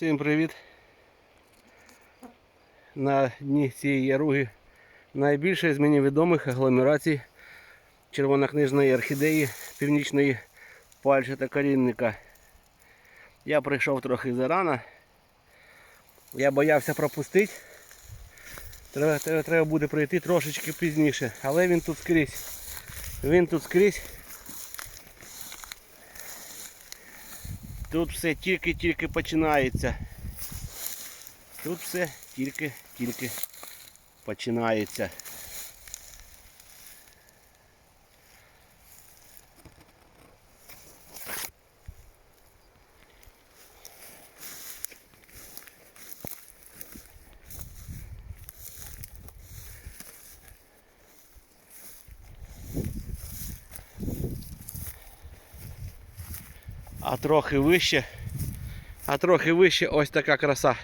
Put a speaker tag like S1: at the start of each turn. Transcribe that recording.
S1: Всім привіт! На дні цієї яруги найбільше з мені відомих агломерацій червонокнижної орхідеї північної пальчата корінника. Я прийшов трохи зарано. Я боявся пропустити. Треба, треба, буде прийти трошечки пізніше. Але він тут скрізь. Він тут скрізь. Тут все тільки-тільки починається. Тут все тільки-тільки починається. А трохи вище, а трохи вище ось така краса.